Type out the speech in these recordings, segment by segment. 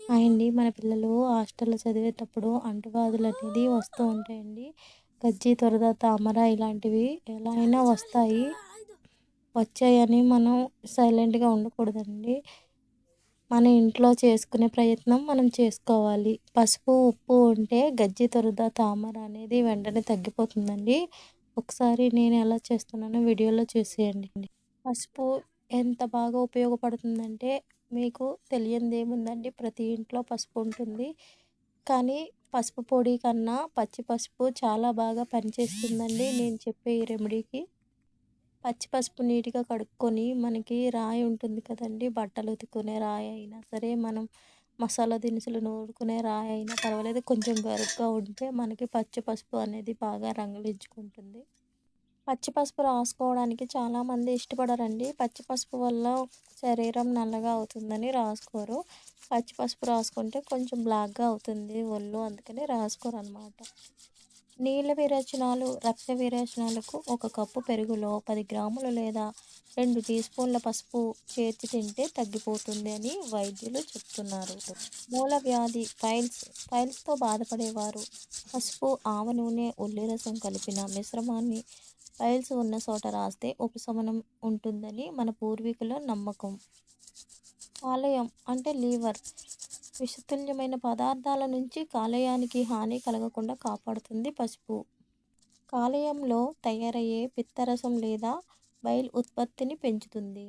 అండి మన పిల్లలు హాస్టల్లో చదివేటప్పుడు అంటువ్యాధులు అనేది వస్తూ ఉంటాయండి. గజ్జి త్వరద తామర ఇలాంటివి ఎలా అయినా వస్తాయి. వచ్చాయని మనం సైలెంట్గా ఉండకూడదండి. మన ఇంట్లో చేసుకునే ప్రయత్నం మనం చేసుకోవాలి. పసుపు ఉప్పు ఉంటే గజ్జి త్వరద తామర అనేది వెంటనే తగ్గిపోతుందండి. ఒకసారి నేను ఎలా చేస్తున్నానో వీడియోలో చూసేయండి. పసుపు ఎంత బాగా ఉపయోగపడుతుందంటే మీకు తెలియంది ఏముందండి ప్రతి ఇంట్లో పసుపు ఉంటుంది కానీ పసుపు పొడి కన్నా పచ్చి పసుపు చాలా బాగా పనిచేస్తుందండి నేను చెప్పే ఈ రెమెడీకి. పచ్చి పసుపు నీట్గా కడుక్కొని మనకి రాయి ఉంటుంది కదండి బట్టలు ఉతుకునే రాయి అయినా సరే మనం మసాలా దినుసులు నూరుకునే రాయి అయినా పర్వాలేదు కొంచెం గరుగ్గా ఉంటే మనకి పచ్చి పసుపు అనేది బాగా రంగులించుకుంటుంది. పచ్చి పసుపు రాసుకోవడానికి చాలామంది ఇష్టపడరండి. పచ్చి పసుపు వల్ల శరీరం నల్లగా అవుతుందని రాసుకోరు. పచ్చి పసుపు రాసుకుంటే కొంచెం బ్లాక్గా అవుతుంది ఒళ్ళు అందుకని రాసుకోరు అనమాట నీళ్ళ విరేచనాలు రక్త విరేచనాలకు ఒక కప్పు పెరుగులో పది గ్రాములు లేదా రెండు టీ స్పూన్ల పసుపు చేర్చి తింటే తగ్గిపోతుంది అని వైద్యులు చెప్తున్నారు. మూల వ్యాధి ఫైల్స్ ఫైల్స్తో బాధపడేవారు. పసుపు ఆవ నూనె ఉల్లి రసం కలిపిన మిశ్రమాన్ని ఫైల్స్ ఉన్న చోట రాస్తే ఉపశమనం ఉంటుందని మన పూర్వీకుల నమ్మకం. ఆలయం అంటే లీవర్ విషతుల్యమైన పదార్థాల నుంచి కాలేయానికి హాని కలగకుండా కాపాడుతుంది పసుపు. కాలేయంలో తయారయ్యే పిత్తరసం లేదా బైల్ ఉత్పత్తిని పెంచుతుంది.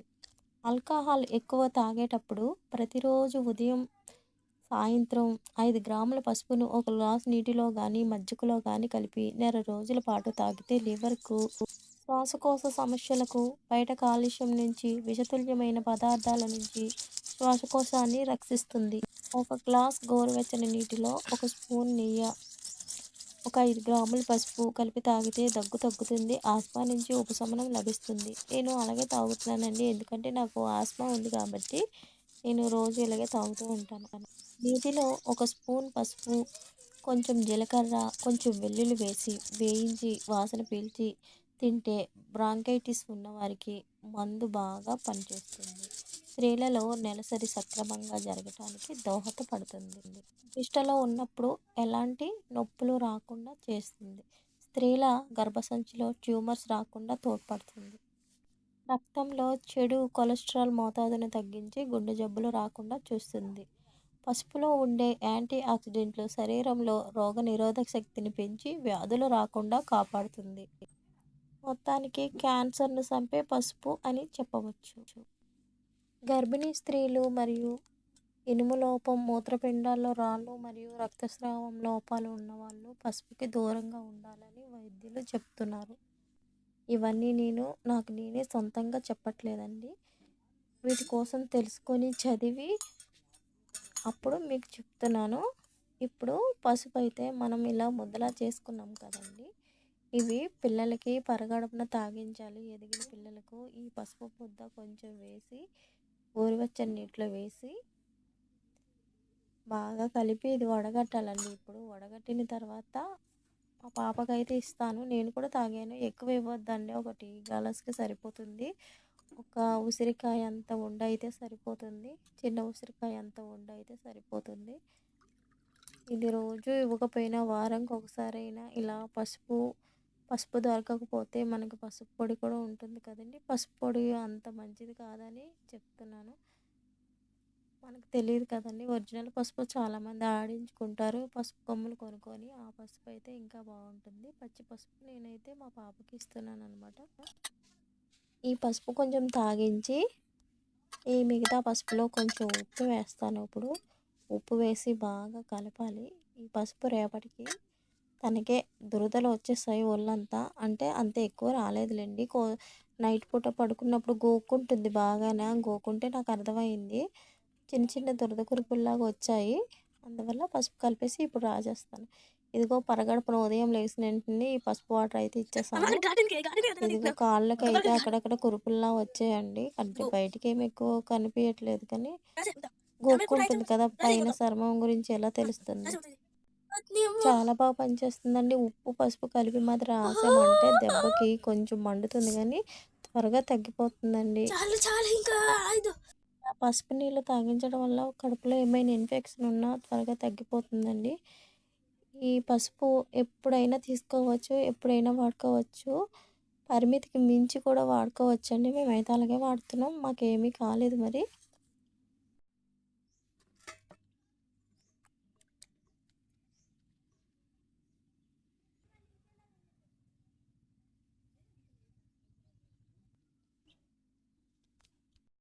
ఆల్కహాల్ ఎక్కువ తాగేటప్పుడు ప్రతిరోజు ఉదయం సాయంత్రం ఐదు గ్రాముల పసుపును ఒక గ్లాస్ నీటిలో కానీ మజ్జిగలో కానీ కలిపి నెల రోజుల పాటు తాగితే లివర్కు శ్వాసకోశ సమస్యలకు బయట కాలుష్యం నుంచి విషతుల్యమైన పదార్థాల నుంచి శ్వాసకోశాన్ని రక్షిస్తుంది. ఒక గ్లాస్ గోరువెచ్చని నీటిలో ఒక స్పూన్ నెయ్యి ఒక ఐదు గ్రాముల పసుపు కలిపి తాగితే దగ్గు తగ్గుతుంది ఆస్మా నుంచి ఉపశమనం లభిస్తుంది. నేను అలాగే తాగుతున్నానండి ఎందుకంటే నాకు ఆస్మా ఉంది కాబట్టి నేను రోజు ఇలాగే తాగుతూ ఉంటాను. నీటిలో ఒక స్పూన్ పసుపు కొంచెం జీలకర్ర కొంచెం వెల్లుల్లి వేసి వేయించి వాసన పీల్చి తింటే బ్రాంకైటిస్ ఉన్నవారికి మందు బాగా పనిచేస్తుంది. స్త్రీలలో నెలసరి సక్రమంగా జరగటానికి దోహదపడుతుంది ఇష్టలో ఉన్నప్పుడు ఎలాంటి నొప్పులు రాకుండా చేస్తుంది. స్త్రీల గర్భసంచిలో ట్యూమర్స్ రాకుండా తోడ్పడుతుంది. రక్తంలో చెడు కొలెస్ట్రాల్ మోతాదును తగ్గించి గుండె జబ్బులు రాకుండా చూస్తుంది. పసుపులో ఉండే యాంటీ ఆక్సిడెంట్లు శరీరంలో రోగ నిరోధక శక్తిని పెంచి వ్యాధులు రాకుండా కాపాడుతుంది. మొత్తానికి క్యాన్సర్ను చంపే పసుపు అని చెప్పవచ్చు. గర్భిణీ స్త్రీలు మరియు ఇనుము లోపం మూత్రపిండాల్లో రాళ్ళు మరియు రక్తస్రావం లోపాలు ఉన్నవాళ్ళు పసుపుకి దూరంగా ఉండాలని వైద్యులు చెప్తున్నారు. ఇవన్నీ నేను నాకు నేనే సొంతంగా చెప్పట్లేదండి. వీటి కోసం తెలుసుకొని చదివి అప్పుడు మీకు చెప్తున్నాను. ఇప్పుడు పసుపు అయితే మనం ఇలా ముద్దలా చేసుకున్నాం కదండి. ఇవి పిల్లలకి పరగడుపున తాగించాలి ఎదిగిన పిల్లలకు ఈ పసుపు ముద్ద కొంచెం వేసి గోరువెచ్చని నీటిలో వేసి బాగా కలిపి ఇది వడగట్టాలండి. ఇప్పుడు వడగట్టిన తర్వాత మా పాపకైతే ఇస్తాను. నేను కూడా తాగాను. ఎక్కువ ఇవ్వద్దండి. ఒక టీ గ్లాస్కి సరిపోతుంది. ఒక ఉసిరికాయ అంత ఉండ అయితే సరిపోతుంది. చిన్న ఉసిరికాయ అంత ఉండ అయితే సరిపోతుంది. ఇది రోజు ఇవ్వకపోయినా వారంకి ఒకసారైనా ఇలా పసుపు పసుపు దొరకకపోతే మనకు పసుపు పొడి కూడా ఉంటుంది కదండి. పసుపు పొడి అంత మంచిది కాదని చెప్తున్నాను. మనకు తెలియదు కదండి. ఒరిజినల్ పసుపు చాలామంది ఆడించుకుంటారు. పసుపు కొమ్ములు కొనుక్కొని ఆ పసుపు అయితే ఇంకా బాగుంటుంది. పచ్చి పసుపు నేనైతే మా పాపకి ఇస్తున్నాను అనమాట ఈ పసుపు కొంచెం తాగించి ఈ మిగతా పసుపులో కొంచెం ఉప్పు వేస్తాను. ఇప్పుడు ఉప్పు వేసి బాగా కలపాలి. ఈ పసుపు రేపటికి తనకే దురదలు వచ్చేస్తాయి ఒళ్ళంతా. అంటే అంత ఎక్కువ రాలేదులేండి. కో నైట్ పూట పడుకున్నప్పుడు గోక్కుంటుంది బాగానే? గోకుంటే నాకు అర్థమైంది. చిన్న చిన్న దురద కురుపుల్లాగా వచ్చాయి. అందువల్ల పసుపు కలిపేసి ఇప్పుడు రాజేస్తాను. ఇదిగో పరగడపన ఉదయం లేచిన వెంటనే ఈ పసుపు వాటర్ అయితే ఇచ్చేసాను. ఇదిగో కాళ్ళకి అయితే అక్కడక్కడ కురుపుల్లా వచ్చాయండి. అంటే బయటికి ఏమి ఎక్కువ కనిపించట్లేదు కానీ గోక్కుంటుంది కదా పైన చర్మం గురించి ఎలా తెలుస్తుంది? చాలా బాగా పనిచేస్తుందండి. ఉప్పు పసుపు కలిపి మాత్రం రాసామంటే దెబ్బకి కొంచెం మండుతుంది కానీ త్వరగా తగ్గిపోతుందండి. పసుపు నీళ్ళు తాగించడం వల్ల కడుపులో ఏమైనా ఇన్ఫెక్షన్ ఉన్నా త్వరగా తగ్గిపోతుందండి. ఈ పసుపు ఎప్పుడైనా తీసుకోవచ్చు ఎప్పుడైనా వాడుకోవచ్చు. పరిమితికి మించి కూడా వాడుకోవచ్చు అండి మేమైతే అలాగే వాడుతున్నాం. మాకేమీ కాలేదు మరి.